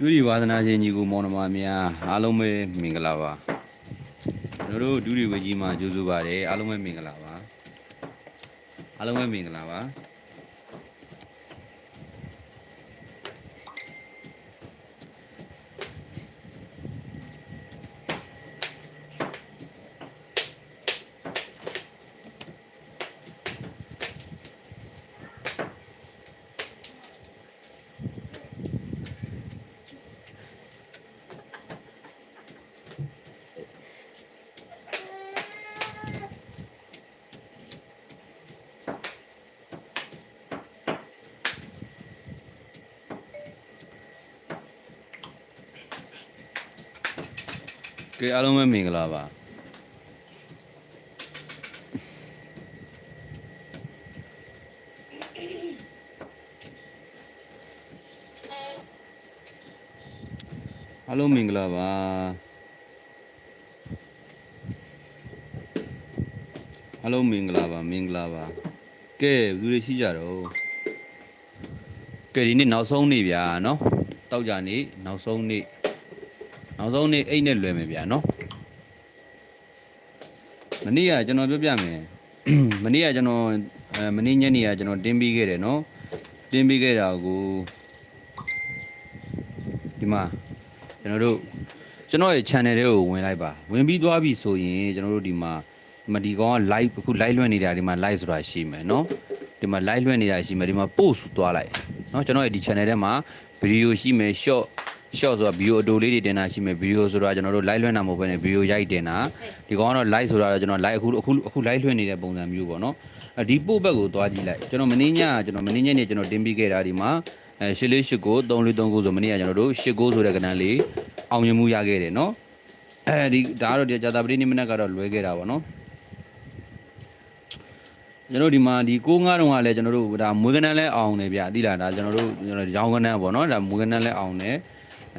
ဒုတိဝါသနာရှင်ကြီးကိုမောင်နှမများအားလုံးပဲမင်္ဂလာပါကျွန်တော်တို့ဒုတိဝကြီးမှာကြိုးဆိုပါတယ်အားလုံးပဲမင်္ဂလာပါအားလုံးပဲမင်္ဂလာပါ ကဲအားလုံးပဲမင်္ဂလာပါအားလုံးမင်္ဂလာပါအားလုံးမင်္ဂလာပါမင်္ဂလာပါကဲဘယ်သူတွေရှိကြတော့ကဲဒီနေ့နောက်ဆုံးနေ့ဗျာနော်တောက်ကြနေ့နောက်ဆုံးနေ့ နောက်ဆုံးနေ့အိတ်နဲ့လွယ်မယ်ဗျာနော်မနေ့ကကျွန်တော်ပြောပြမယ်မနေ့ကကျွန်တော်အဲမနေ့ညနေကကျွန်တော်တင်းပြီးခဲ့တယ်နော်တင်းပြီးခဲ့တာကိုဒီမှာကျွန်တော်တို့ကျွန်တော်ရဲ့ channel တွေကိုဝင်လိုက်ပါဝင်ပြီးသွားပြီဆိုရင်ကျွန်တော်တို့ဒီမှာဒီမှာဒီကောင်က live အခု live လွှင့်နေတာဒီမှာ live ဆိုတာရှိမယ်နော်ဒီမှာ live လွှင့်နေတာရှိမယ်ဒီမှာ post သွားလိုက်နော်ကျွန်တော်ရဲ့ဒီ channel ထဲမှာ video ရှိမယ် short short ဆိုတာ video အတူလေးတွေတင်တာရှိမယ် video ဆိုတာကျွန်တော်တို့ live လွှင့်တာမဟုတ်ဘဲနဲ့ video ရိုက်တင်တာဒီကောင်ကတော့ live ဆိုတာတော့ကျွန်တော် live အခုအခုအခု live လွှင့်နေတဲ့ပုံစံမျိုးပေါ့နော်အဲဒီပို့ဘက်ကိုသွားကြည့်လိုက်ကျွန်တော်မင်းညကျွန်တော်မင်းညနေကျွန်တော်တင်ပြီးခဲ့တာဒီမှာအဲရှစ်လေးရှစ်ကို343ကိုဆိုမနေ့ကကျွန်တော်တို့ရှစ်ကိုဆိုတဲ့ကဏ္ဍလေးအောင်မြင်မှုရခဲ့တယ်နော်အဲဒီဒါကတော့ဒီကြာတာပတိနိမနက်ကတော့လွဲခဲ့တာပေါ့နော်ကျွန်တော်ဒီမှာဒီကိုငါးတုံးကလည်းကျွန်တော်တို့ဒါမွေးကနန်းလဲအောင်တယ်ဗျသိလားဒါကျွန်တော်တို့ကျွန်တော်ရောင်းကနန်းပေါ့နော်ဒါမွေးကနန်းလဲအောင်တယ်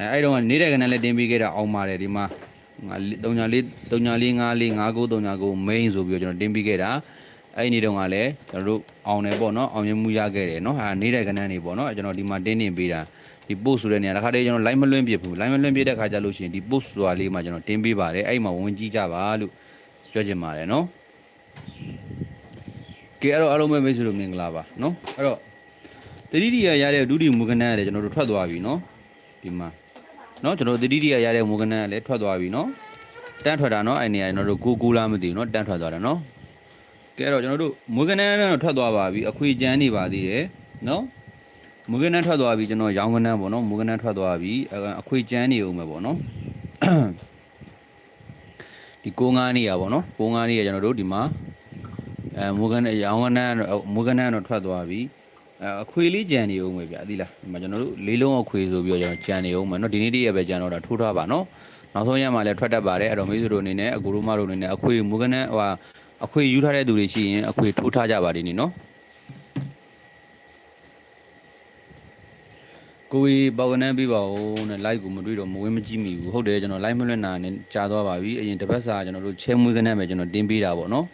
အဲအဲ့တော့ကနေတဲ့ကနန်းလဲတင်ပေးခဲ့တာအောင်ပါတယ်ဒီမှာ304 345 5939 main ဆိုပြီးတော့ကျွန်တော်တင်ပေးခဲ့တာအဲ့ဒီနေ့တုန်းကလည်းကျွန်တော်တို့အောင်တယ်ပေါ့နော်အောင်ရမှုရခဲ့တယ်နော်ဟာနေတဲ့ကနန်းနေပေါ့နော်ကျွန်တော်ဒီမှာတင်းတင်ပေးတာဒီ post ဆိုတဲ့နေရာတစ်ခါတည်းကျွန်တော် line မလွှင့်ပြဘူး line မလွှင့်ပြတဲ့ခါကျလို့ရှိရင်ဒီ post ဆိုတာလေးမှာကျွန်တော်တင်ပေးပါတယ်အဲ့မှာဝင်ကြည့်ကြပါလို့ပြောချင်ပါတယ်နော်ကဲအဲ့တော့အားလုံးပဲမိတ်ဆွေတို့မင်္ဂလာပါနော်အဲ့တော့တတိတိယရတဲ့ဒုတိယမူကနန်းရတယ်ကျွန်တော်တို့ထွက်သွားပြီနော်ဒီမှာ နော်ကျွန်တော်တို့တတိတိယရတဲ့မူကနန်းကလည်းထွက်သွားပြီနော်တန်းထွက်တာနော်အဲ့နေရာကျွန်တော်တို့ကိုကိုလားမသိဘူးနော်တန်းထွက်သွားတာနော်ကဲအဲ့တော့ကျွန်တော်တို့မူကနန်းတော့ထွက်သွားပါပြီအခွေကျန်းနေပါသေးတယ်နော်မူကနန်းထွက်သွားပြီကျွန်တော်ရောင်းကနန်းပေါ့နော်မူကနန်းထွက်သွားပြီအခွေကျန်းနေအောင်ပဲပေါ့နော်ဒီကိုငါးနေရပေါ့နော်ကိုငါးနေရကျွန်တော်တို့ဒီမှာအဲမူကန်နဲ့ရောင်းကနန်းတော့မူကန်နန်းတော့ထွက်သွားပြီ အဲအခွေလေးကြံနေအောင်ပဲဗျာသိလားဒီမှာကျွန်တော်တို့လေးလုံးအခွေဆိုပြီးတော့ကျွန်တော်ကြံနေအောင်မယ်နော်ဒီနေ့တည်းရပဲကြံတော့တာထိုးထားပါနော်နောက်ဆုံးရက်မှာလည်းထွက်တတ်ပါတယ်အဲ့တော့မိတ်ဆွေတို့အနေနဲ့အကူတို့မတို့အနေနဲ့အခွေမူကန်နန်းဟိုအခွေယူထားတဲ့သူတွေရှိရင်အခွေထိုးထားကြပါဒီနေ့နော်ကိုကြီးပေါကနန်းပြပါဦးနဲ့ live ကိုမတွေ့တော့မဝင်းမကြည့်မိဘူးဟုတ်တယ်ကျွန်တော် live မလွှင့်တာနဲ့ကြာသွားပါပြီအရင်တစ်ပတ်စာကျွန်တော်တို့ချဲမွေးကနန်းပဲကျွန်တော်တင်ပေးတာပေါ့နော်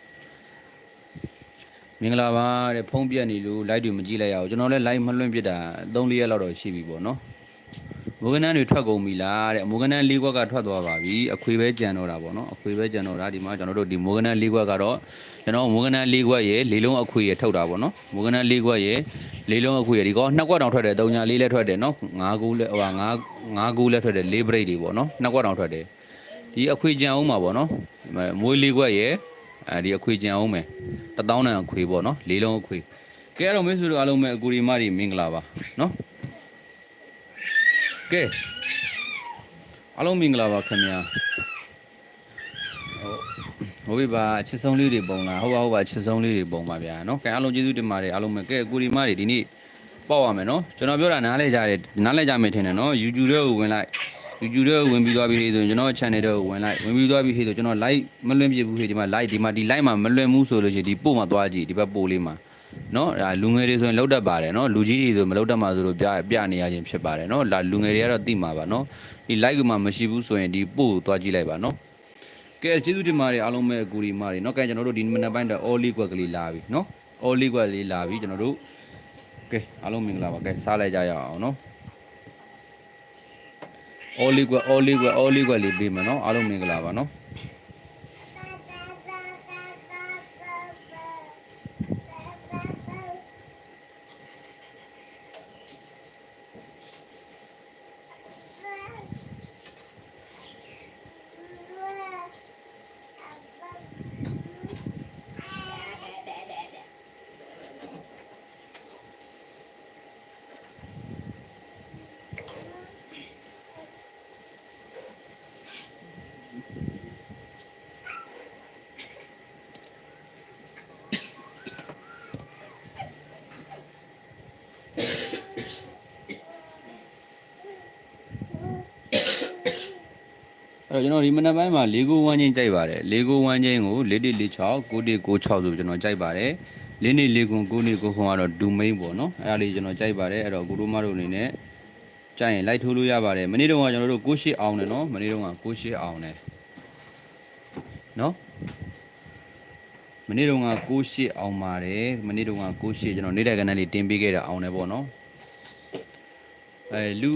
မင်္ဂလာပါတဲ့ဖုံးပြက်နေလို့ live တွေမကြည့်လိုက်ရအောင်ကျွန်တော်လည်း live မလွှင့်ပြတာ3-4ရက်လောက်တော့ရှိပြီပေါ့နော်မိုးကနန်းတွေထွက်ကုန်ပြီလားတဲ့မိုးကနန်း၄ခွက်ကထွက်သွားပါပြီအခွေပဲကြံတော့တာပေါ့နော်အခွေပဲကြံတော့တာဒီမှာကျွန်တော်တို့ဒီမိုးကနန်း၄ခွက်ကတော့ကျွန်တော်မိုးကနန်း၄ခွက်ရဲ့လေးလုံးအခွေရဲ့ထုတ်တာပေါ့နော်မိုးကနန်း၄ခွက်ရဲ့လေးလုံးအခွေရဲ့ဒီကောနှစ်ခွက်တောင်ထွက်တယ်၃ညာလေးလည်းထွက်တယ်နော်၅ကူးလည်းဟို၅၅ကူးလည်းထွက်တယ်၄ break တွေပေါ့နော်နှစ်ခွက်တောင်ထွက်တယ်ဒီအခွေကြံအောင်ပါပေါ့နော်မွေး၄ခွက်ရဲ့ အဲဒီအခွေကြံအောင်မယ်တသောင်းတန်အခွေပေါ့နော်လေးလုံးအခွေကဲအဲ့တော့မင်းစုတို့အားလုံးပဲအကူဒီမတွေမင်္ဂလာပါနော်ကဲအားလုံးမင်္ဂလာပါခင်ဗျာဟုတ်ဟုတ်ပြီပါအချစ်ဆုံးလေးတွေပုံလားဟုတ်ပါဟုတ်ပါအချစ်ဆုံးလေးတွေပုံပါဗျာနော်ကဲအားလုံးကျေးဇူးတင်ပါတယ်အားလုံးပဲကဲအကူဒီမတွေဒီနေ့ပေါ့ရမယ်နော်ကျွန်တော်ပြောတာနားလဲကြတယ်နားလဲကြမယ်ထင်တယ်နော် YouTube တွေကိုဝင်လိုက် YouTube တွေကိုဝင်ပြီးသွားပြီဆိုရင်ကျွန်တော် channel တွေကိုဝင်လိုက်ဝင်ပြီးသွားပြီဆိုကျွန်တော် like မလွှင့်ပြဘူးခေဒီမှာ like ဒီမှာဒီ like မှာမလွှင့်ဘူးဆိုလို့ရှိရင်ဒီပို့မှာသွားကြည့်ဒီဘက်ပို့လေးမှာနော်ဒါလူငယ်တွေဆိုရင်လောက်တတ်ပါတယ်နော်လူကြီးတွေဆိုမလောက်တတ်မှာဆိုလို့ပြပြနေရခြင်းဖြစ်ပါတယ်နော်ဒါလူငယ်တွေကတော့သိမှာပါနော်ဒီ like မှာမရှိဘူးဆိုရင်ဒီပို့ကိုသွားကြည့်လိုက်ပါနော်ကဲကျေးဇူးတင်ပါတယ်အားလုံးပဲအကူဒီမာတွေနော်ကဲကျွန်တော်တို့ဒီမနက်ပိုင်းတော့ all league ကွက်ကလေးလာပြီနော် all league ကွက်လေးလာပြီကျွန်တော်တို့ကဲအားလုံးမင်္ဂလာပါကဲစားလိုက်ကြရအောင်နော် all liquid all liquid all liquid လေးပေးမယ်နော်အားလုံးမင်္ဂလာပါနော် တော့ကျွန်တော်ဒီမနက်ပိုင်းမှာ၄ခုဝမ်းချင်းကြိုက်ပါတယ်၄ခုဝမ်းချင်းကို၄တိ၄6 9တိ9 6ဆိုကျွန်တော်ကြိုက်ပါတယ်၄နေ၄ခု9နေ9ခုကတော့ဒူမိန်ပေါ့နော်အဲ့ဒါလေးကျွန်တော်ကြိုက်ပါတယ်အဲ့တော့ကိုတို့မတို့အနေနဲ့ကြိုက်ရင်လိုက်ထိုးလို့ရပါတယ်မနေ့တုန်းကကျွန်တော်တို့9ရှစ်အောင်တယ်နော်မနေ့တုန်းက9ရှစ်အောင်တယ်နော်မနေ့တုန်းက9ရှစ်အောင်ပါတယ်မနေ့တုန်းက9ရှစ်ကျွန်တော်နေတဲ့ကနန်းလေးတင်ပေးခဲ့တာအောင်တယ်ပေါ့နော် အဲလူ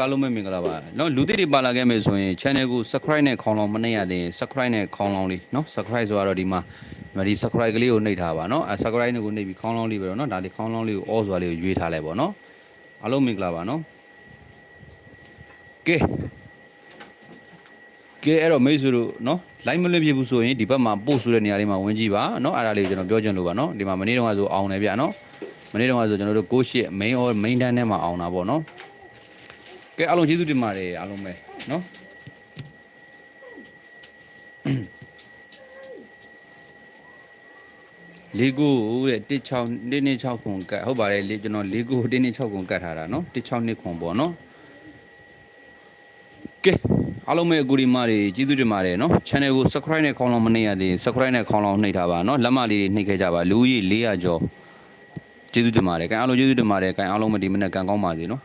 အားလုံးပဲမင်္ဂလာပါနော်လူသစ်တွေပါလာခဲ့မယ်ဆိုရင် channel ကို subscribe နဲ့ခေါင်းလောင်းမနှိပ်ရသေးရင် subscribe နဲ့ခေါင်းလောင်းလေးနော် subscribe ဆိုတော့ဒီမှာဒီ subscribe ကလေးကိုနှိပ်ထားပါနော်အဲ subscribe ကိုနှိပ်ပြီးခေါင်းလောင်းလေးပဲနော်ဒါလေးခေါင်းလောင်းလေးကို all ဆိုတာလေးကိုရွေးထားလိုက်ပါနော်အားလုံးမင်္ဂလာပါနော်ကဲကဲအဲ့တော့မိတ်ဆွေတို့နော် live မလွတ်ပြဘူးဆိုရင်ဒီဘက်မှာ post ဆိုတဲ့နေရာလေးမှာဝင်ကြည့်ပါနော်အဲ့ဒါလေးကျွန်တော်ပြောချင်လို့ပါနော်ဒီမှာမနေ့တုန်းကဆိုအောင်တယ်ဗျနော်မနေ့တုန်းကဆိုကျွန်တော်တို့6 main or main တန်းထဲမှာအောင်တာပေါ့နော် ကဲအားလုံးကျေးဇူးတင်ပါတယ်အားလုံးပဲနော်လေးကိုတဲ့16 226ခွန်ကတ်ဟုတ်ပါတယ်လေကျွန်တော်လေးကို226ခွန်ကတ်ထားတာနော်162ခွန်ပေါ့နော်ကဲအားလုံးပဲအကူဒီမာတွေကျေးဇူးတင်ပါတယ်နော် channel ကို subscribe နဲ့ခေါင်းလောင်းမနှိပ်ရသေး subscribe နဲ့ခေါင်းလောင်းနှိပ်ထားပါနော်လက်မလေးတွေနှိပ်ခဲ့ကြပါလူကြီး400ကျော်ကျေးဇူးတင်ပါတယ်ကဲအားလုံးကျေးဇူးတင်ပါတယ်ကဲအားလုံးမဒီမနဲ့ကံကောင်းပါစေနော်